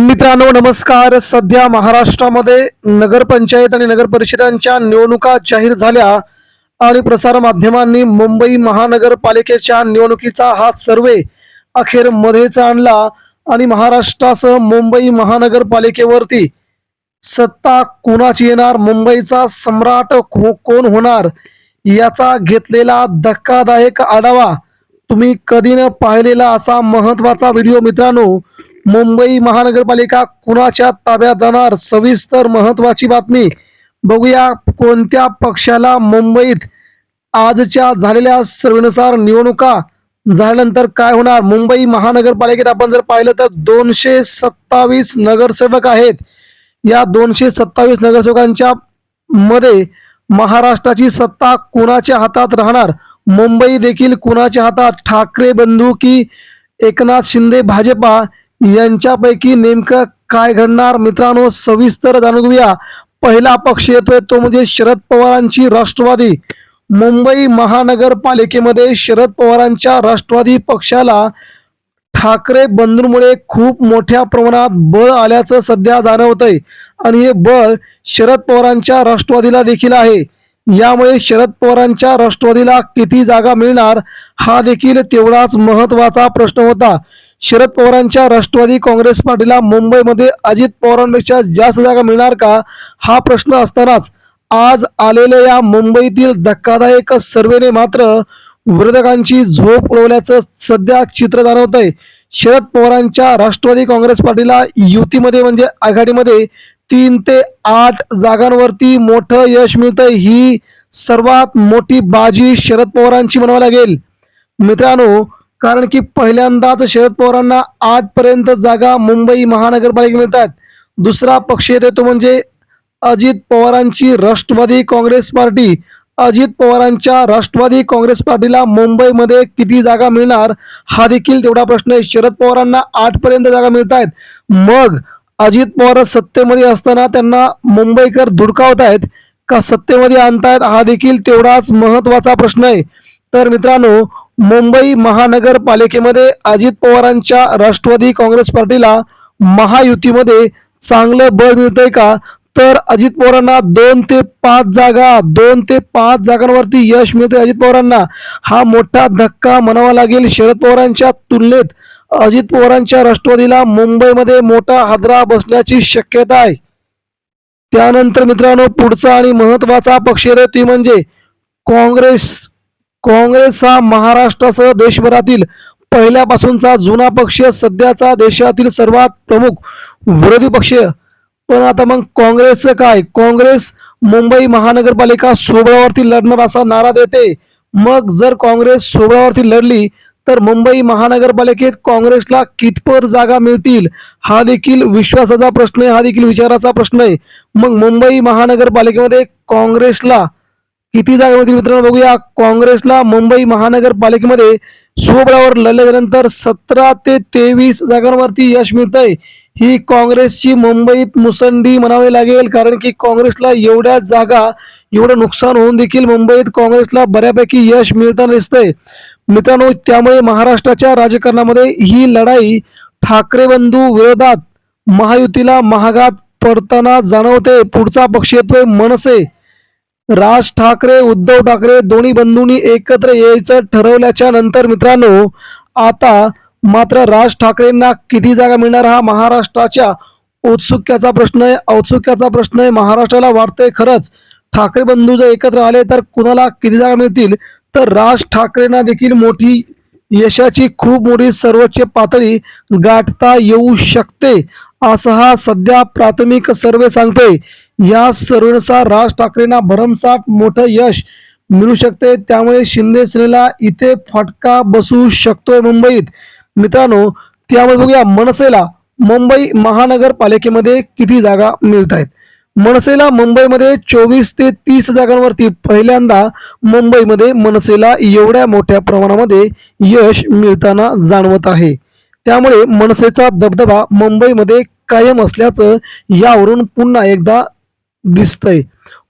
मित्रांनो नमस्कार. सध्या महाराष्ट्रामध्ये नगरपंचायत आणि नगर परिषदांच्या निवडणुका जाहीर झाल्या आणि प्रसार माध्यमांनी मुंबई महानगरपालिकेच्या निवडणुकीचा हा सर्वे अखेर मध्येच आणला आणि महाराष्ट्रासह मुंबई महानगरपालिकेवरती सत्ता कोणाची येणार? मुंबईचा सम्राट खो कोण होणार? याचा घेतलेला धक्कादायक आढावा तुम्ही कधी न पाहिलेला असा महत्त्वाचा व्हिडिओ मित्रांनो मुंबई महानगरपालिका कुणाच्या ताब्यात जाणार? सविस्तर महत्वाची बातमी बघूया. कोणत्या पक्षाला मुंबईत आजच्या झालेल्या सर्वेनुसार निवडणुका झाल्यानंतर काय होणार? मुंबई महानगरपालिकेत आपण जर पाहिलं तर दोनशे सत्तावीस नगरसेवक आहेत. या दोनशे सत्तावीस नगरसेवकांच्या मध्ये महाराष्ट्राची सत्ता कुणाच्या हातात राहणार? मुंबई देखील कुणाच्या हातात? ठाकरे बंधू की एकनाथ शिंदे भाजपा? यांच्यापैकी नेमकं काय घडणार? मित्रांनो सविस्तर जाणून घेऊया. पहिला पक्ष येतोय तो म्हणजे शरद पवारांची राष्ट्रवादी. मुंबई महानगरपालिकेमध्ये शरद पवारांच्या राष्ट्रवादी पक्षाला ठाकरे बंधूंमुळे खूप मोठ्या प्रमाणात बळ आल्याचं सध्या जाणवतंय. आणि हे बळ शरद पवारांच्या राष्ट्रवादीला देखील आहे. यामुळे शरद पवारांच्या राष्ट्रवादीला किती जागा मिळणार हा देखील तेवढाच महत्त्वाचा प्रश्न होता. शरद पवारांच्या राष्ट्रवादी काँग्रेस पार्टीला मुंबईमध्ये अजित पवारांपेक्षा जास्त जागा मिळणार का? हा प्रश्न असतानाच आज आलेल्या या मुंबईतील धक्कादायक सर्वेने मात्र विरोधकांची झोप उडवल्याचं सध्या चित्र जाणवतंय. शरद पवारांच्या राष्ट्रवादी काँग्रेस पार्टीला युतीमध्ये म्हणजे आघाडीमध्ये तीन ते आठ जागांवरती मोठं यश मिळतंय. ही सर्वात मोठी बाजी शरद पवारांची म्हणावी लागेल. मित्रांनो कारण की पहिल्यांदाच शरद पवारांना आठ पर्यंत जागा मुंबई महानगरपालिका मिळतात. दुसरा पक्ष येतो तो म्हणजे अजित पवारांची राष्ट्रवादी काँग्रेस पार्टी. अजित पवारांच्या राष्ट्रवादी काँग्रेस पार्टीला मुंबईमध्ये किती जागा मिळणार हा देखील तेवढा प्रश्न आहे. शरद पवारांना आठ पर्यंत जागा मिळत आहेत मग अजित पवार सत्तेमध्ये असताना त्यांना मुंबईकर धुडकावत आहेत. का सत्तेमध्ये आणतायत हा देखील तेवढाच महत्त्वाचा प्रश्न आहे. तर मित्रांनो मुंबई महानगरपालिकेमध्ये अजित पवारांच्या राष्ट्रवादी काँग्रेस पार्टीला महायुतीमध्ये चांगलं बळ मिळतंय का? तर अजित पवारांना दोन ते पाच जागा दोन ते पाच जागांवरती यश मिळते अजित पवारांना. हा मोठा धक्का म्हणावा लागेल शरद पवारांच्या तुलनेत. अजित पवारांच्या राष्ट्रवादीला मुंबईमध्ये मोठा हादरा बसण्याची शक्यता आहे. त्यानंतर मित्रांनो पुढचा आणि महत्त्वाचा पक्ष ती म्हणजे काँग्रेस. काँग्रेस हा महाराष्ट्रासह देशभरातील पहिल्यापासूनचा जुना पक्ष सध्याचा देशातील सर्वात प्रमुख विरोधी पक्ष. पण आता मग काँग्रेसचं काय? काँग्रेस मुंबई महानगरपालिका सोबळावरती लढणार असा नारा देते. मग जर काँग्रेस सोबळावरती लढली तर मुंबई महानगरपालिकेत काँग्रेसला कितपत जागा मिळतील? हा देखील विश्वासाचा प्रश्न आहे हा देखील विचाराचा प्रश्न आहे. मग मुंबई महानगरपालिकेमध्ये काँग्रेसला किती जागा मिळतील मित्रांनो बघूया. काँग्रेसला मुंबई महानगरपालिकेमध्ये स्वबळावर लढल्यानंतर सतरा ते तेवीस जागांवरती यश मिळतंय. ही काँग्रेसची मुंबईत मुसंडी म्हणावी लागेल कारण की काँग्रेसला एवढ्या जागा एवढं नुकसान होऊन देखील मुंबईत काँग्रेसला बऱ्यापैकी यश मिळताना दिसतंय. मित्रांनो त्यामुळे महाराष्ट्राच्या राजकारणामध्ये ही लढाई ठाकरे बंधू विरोधात महायुतीला महागात पडताना जाणवते. पुढचा पक्ष येतोय मनसे. राज ठाकरे उद्धव ठाकरे दोन्ही बंधूंनी एकत्र यायचं ठरवल्याच्या नंतर मित्रांनो आता मात्र राज ठाकरेंना किती जागा मिळणार हा महाराष्ट्राच्या औत्सुक्याचा प्रश्न आहे. औत्सुक्याचा प्रश्न आहे. महाराष्ट्राला वाटतंय खरंच ठाकरे बंधू जर एकत्र आले तर कुणाला किती जागा मिळतील? तर राज ठाकरेंना देखील मोठी यशाची खूप मोठी सर्वोच्च पातळी गाठता येऊ शकते असा हा सध्या प्राथमिक सर्वे सांगतोय. या सर्वेनुसार राज ठाकरेंना भरमसाठ मोठं यश मिळू शकते. त्यामुळे शिंदे सेनेला इथे फटका बसू शकतोय मुंबईत. मित्रांनो त्यामुळे बघूया मनसेला मुंबई महानगरपालिकेमध्ये किती जागा मिळत आहेत मनसेला मुंबईमध्ये चोवीस ते तीस जागांवरती पहिल्यांदा मुंबईमध्ये मनसेला एवढ्या मोठ्या प्रमाणामध्ये यश मिळताना जाणवत आहे. त्यामुळे मनसेचा दबदबा मुंबईमध्ये कायम असल्याचं यावरून पुन्हा एकदा दिसतंय.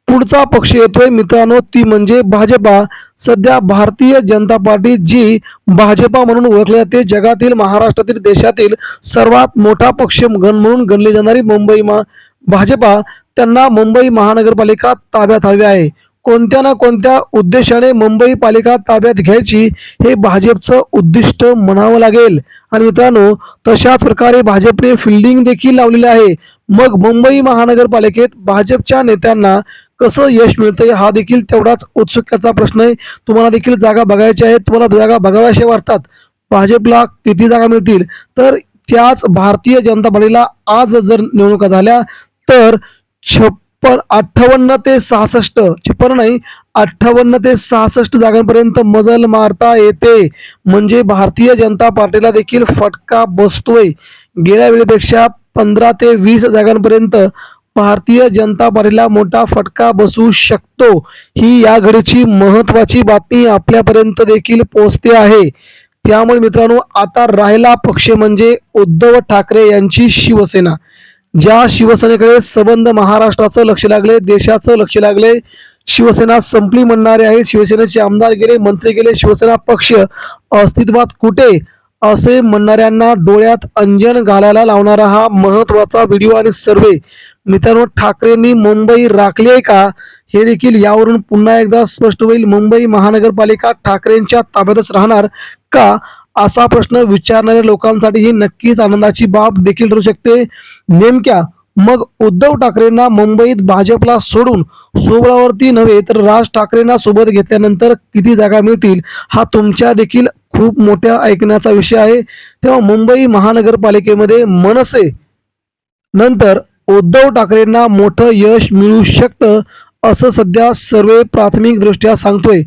पुढचा पक्ष येतोय मित्रांनो ती म्हणजे भाजपा. सध्या भारतीय जनता पार्टी जी भाजपा म्हणून ओळखली जाते जगातील महाराष्ट्रातील देशातील सर्वात मोठा पक्ष गण म्हणून गणली जाणारी मुंबई मा भाजपा. त्यांना मुंबई महानगरपालिका ताब्यात हवी आहे. कोणत्या ना कोणत्या उद्देशाने मुंबई पालिका ताब्यात घ्यायची हे भाजपचं उद्दिष्ट म्हणावं लागेल. आणि मित्रांनो तशाच प्रकारे भाजपने फिल्डिंग देखील लावलेली आहे. मग मुंबई महानगरपालिकेत भाजपच्या नेत्यांना कसं यश मिळतंय हा देखील तेवढाच उत्सुकतेचा प्रश्न आहे. तुम्हाला देखील जागा बघायच्या आहेत तुम्हाला जागा बघाव्याशा वाटतात. भाजपला किती जागा मिळतील? तर त्याच भारतीय जनता पार्टीला आज जर निवडणुका झाल्या तर छप पण अठ्ठावन्न ते सहासष्ट छप्पन नाही अठ्ठावन्न ते सहासष्ट जागांपर्यंत मजल मारता येते. म्हणजे भारतीय जनता पार्टीला देखील फटका बसतोय. गेल्या वेळेपेक्षा पंधरा ते वीस जागांपर्यंत भारतीय जनता पार्टीला मोठा फटका बसू शकतो. ही या घडीची महत्वाची बातमी आपल्यापर्यंत देखील पोहोचते आहे. त्यामुळे मित्रांनो आता राहिला पक्ष म्हणजे उद्धव ठाकरे यांची शिवसेना. ज्या शिवसेनेकडे संबंध महाराष्ट्राचं लक्ष लागले देशाचं लक्ष लागले शिवसेना संपली म्हणणारे आहेत शिवसेनेचे आमदार गेले मंत्री गेले शिवसेना पक्ष अस्तित्वात कुठे? असे म्हणणाऱ्यांना डोळ्यात अंजन घालायला लावणारा हा महत्त्वाचा व्हिडिओ आणि सर्वे. मित्रांनो ठाकरेंनी मुंबई राखली आहे का? हे देखील यावरून पुन्हा एकदा स्पष्ट होईल. मुंबई महानगरपालिका ठाकरेंच्या ताब्यातच राहणार का? असा प्रश्न विचारणाऱ्या लोकांसाठी ही नक्कीच आनंदाची बाब देखील ठरू शकते. नेमक्या मग उद्धव ठाकरेंना मुंबईत भाजपला सोडून सोबळावरती नव्हे तर राज ठाकरेंना सोबत घेतल्यानंतर किती जागा मिळतील हा तुमच्या देखील खूप मोठ्या ऐकण्याचा विषय आहे. तेव्हा मुंबई महानगरपालिकेमध्ये मनसे नंतर उद्धव ठाकरेंना मोठं यश मिळू शकतं असं सध्या सर्वे प्राथमिकदृष्ट्या सांगतोय.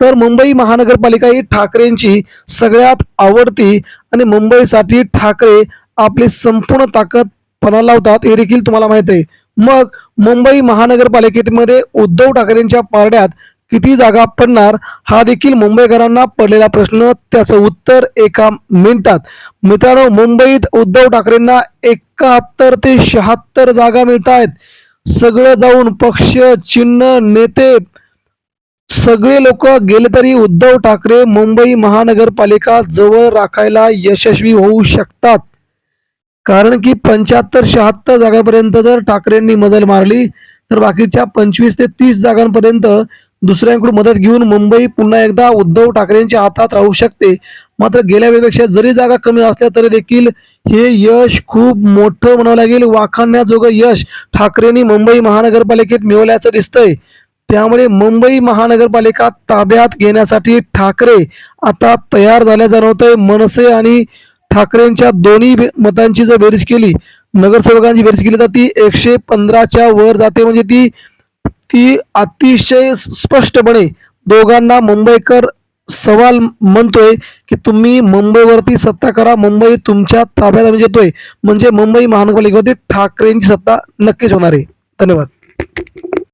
तर मुंबई महानगरपालिका ही ठाकरेंची सगळ्यात आवडती आणि मुंबईसाठी ठाकरे आपली संपूर्ण ताकद पणा लावतात हे देखील तुम्हाला माहीत आहे. मग मुंबई महानगरपालिकेमध्ये उद्धव ठाकरेंच्या पारड्यात किती जागा पडणार हा देखील मुंबईकरांना पडलेला प्रश्न त्याचं उत्तर एका मिनिटात. मित्रांनो मुंबईत उद्धव ठाकरेंना एकाहत्तर ते शहात्तर जागा मिळत आहेत सगळं जाऊन पक्ष चिन्ह नेते सगळे लोक गेले तरी उद्धव ठाकरे मुंबई महानगरपालिका जवळ राखायला यशस्वी होऊ शकतात. कारण की पंच्याहत्तर शहात्तर जागांपर्यंत जर ठाकरेंनी मजल मारली तर बाकीच्या पंचवीस ते तीस जागांपर्यंत दुसऱ्यांकडून मदत घेऊन मुंबई पुन्हा एकदा उद्धव ठाकरेंच्या हातात राहू शकते. मात्र गेल्या वेळेपेक्षा जरी जागा कमी असल्या तरी देखील हे यश खूप मोठं म्हणावं लागेल. वाखाणण्याजोगं यश ठाकरेंनी मुंबई महानगरपालिकेत मिळवल्याचं दिसतंय. त्यामुळे मुंबई महानगरपालिका ताब्यात घेण्यासाठी ठाकरे आता तयार झाल्या जाणवतंय. मनसे आणि ठाकरेंच्या दोन्ही बे- मतांची जर बेरीज केली नगरसेवकांची बेरीज केली तर ती एकशे पंधराच्या वर जाते. म्हणजे ती ती अतिशय स्पष्टपणे दोघांना मुंबईकर सवाल म्हणतोय की तुम्ही मुंबईवरती सत्ता करा. मुंबई तुमच्या ताब्यात म्हणजे येतोय. म्हणजे मुंबई महानगरपालिकेवरती ठाकरेंची सत्ता नक्कीच होणार आहे. धन्यवाद.